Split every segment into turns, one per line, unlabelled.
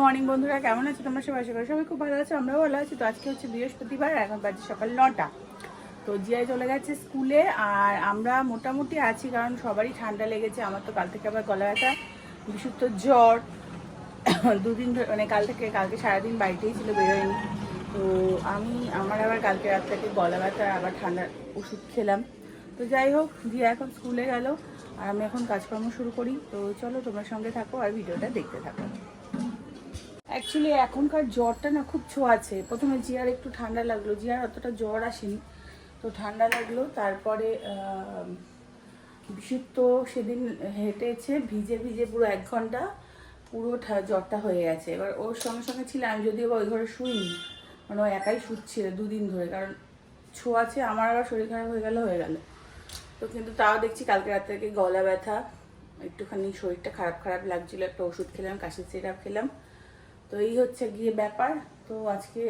Morning বন্ধুরা, কেমন আছো তোমরা? সবাই করি সবাই খুব ভালো আছো, আমরাও ভালো আছি। তো আজকে হচ্ছে বৃহস্পতিবার এখন বাজে সকাল নটা। তো জিয়াই চলে গেছে স্কুলে, আর আমরা মোটামুটি আছি, কারণ সবারই ঠান্ডা লেগেছে। আমার তো কাল থেকে আবার গলা ব্যথা, বিশুদ্ধ জ্বর। দুদিন ধরে মানে কাল থেকে কালকে সারাদিন বাড়িতেই ছিল, বেরোয়নি। তো আমি আমার আবার কালকে রাত থেকে গলা ব্যথা, আবার ঠান্ডার ওষুধ খেলাম। তো যাই হোক, জিয়া এখন স্কুলে গেল, আর আমি এখন কাজকর্ম শুরু করি। তো চলো তোমার সঙ্গে থাকো, আর ভিডিওটা দেখতে থাকো। অ্যাকচুয়ালি এখনকার জ্বরটা না খুব ছোঁয়াছে প্রথমে জিয়ার একটু ঠান্ডা লাগল, জিয়ার অতটা জ্বর আসেনি। তো ঠান্ডা লাগল, তারপরে বিশুদ্ধ সেদিন হেঁটেছে, ভিজে ভিজে পুরো এক ঘণ্টা পুরো জ্বরটা হয়ে গেছে। এবার ওর সঙ্গে সঙ্গে ছিল, আমি যদিও ওই ঘরে শুইনি মানে ও একাই শুচ্ছিল দুদিন ধরে, কারণ ছোঁয়াছে আমার আবার শরীর খারাপ হয়ে গেলে, হয়ে গেল। তো কিন্তু তাও দেখছি কালকে রাত থেকে গলা ব্যথা, একটুখানি শরীরটা খারাপ খারাপ লাগছিল, একটা ওষুধ খেলাম, কাশির সিরাপ খেলাম। তো এই হচ্ছে গিয়ে ব্যাপার। তো আজকে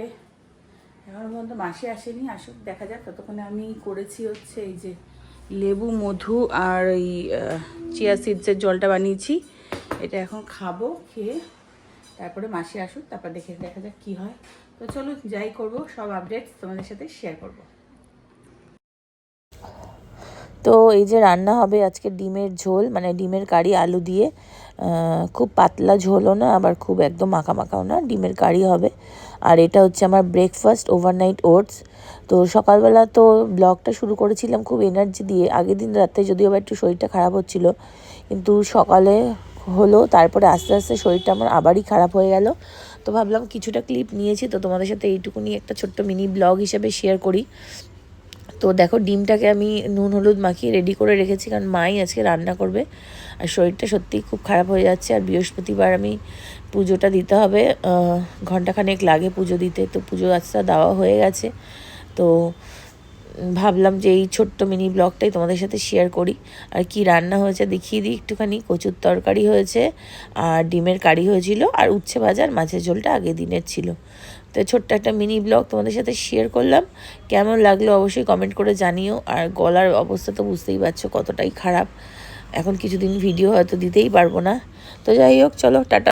এখনও পর্যন্ত মাসি আসেনি, আসুক, দেখা যাক। ততক্ষণে আমি করেছি হচ্ছে এই যে লেবু, মধু আর এই চিয়া সিডসের জলটা বানিয়েছি। এটা এখন খাব, খেয়ে তারপরে মাসি আসুক, তারপর দেখে, দেখা যাক কি হয়। তো চলো যাই করব, সব আপডেটস তোমাদের সাথে শেয়ার করব।
তো এই যে রান্না হবে আজকে ডিমের ঝোল মানে ডিমের কারি, আলু দিয়ে। খুব পাতলা ঝোলও না, আবার খুব একদম মাখা মাখাও না, ডিমের কারি হবে। আর এটা হচ্ছে আমার ব্রেকফাস্ট ওভারনাইট ওটস তো সকালবেলা তো ব্লগটা শুরু করেছিলাম খুব এনার্জি দিয়ে। আগের দিন রাতে যদিও বা একটু শরীরটা খারাপ হচ্ছিল, কিন্তু সকালে হলো, তারপরে আস্তে আস্তে শরীরটা আমার আবারই খারাপ হয়ে গেল। তো ভাবলাম কিছুটা ক্লিপ নিয়েছি, তো তোমাদের সাথে এইটুকুনি একটা ছোট্ট মিনি ব্লগ হিসেবে শেয়ার করি। তো দেখো, ডিমটাকে আমি নুন, হলুদ মাখিয়ে রেডি করে রেখেছি, কারণ মাই আজকে রান্না করবে। আর শরীরটা সত্যিই খুব খারাপ হয়ে যাচ্ছে, আর বৃহস্পতিবার আমি পুজোটা দিতে হবে। ঘন্টাখানেক লাগে পুজো দিতে, তো পুজো আজটা দেওয়া হয়ে গেছে। তো ভাবলাম যে এই ছোট্ট মিনি ব্লগটাই তোমাদের সাথে শেয়ার করি। আর কি রান্না হয়েছে দেখিয়ে দিই একটুখানি। কচুর তরকারি হয়েছে, আর ডিমের কারি হয়েছিল, আর উচ্ছে ভাজার মাছের ঝোলটা আগের দিনের ছিল। তো ছোট্ট একটা মিনি ব্লগ তোমাদের সাথে শেয়ার করলাম। কেমন লাগল অবশ্যই কমেন্ট করে জানিও। আর গলার অবস্থা তো বুঝতেই পারছ কতটাই খারাপ। এখন কিছুদিন ভিডিও হয়তো দিতেই পারব না। তো যাই হোক, চলো, টাটা।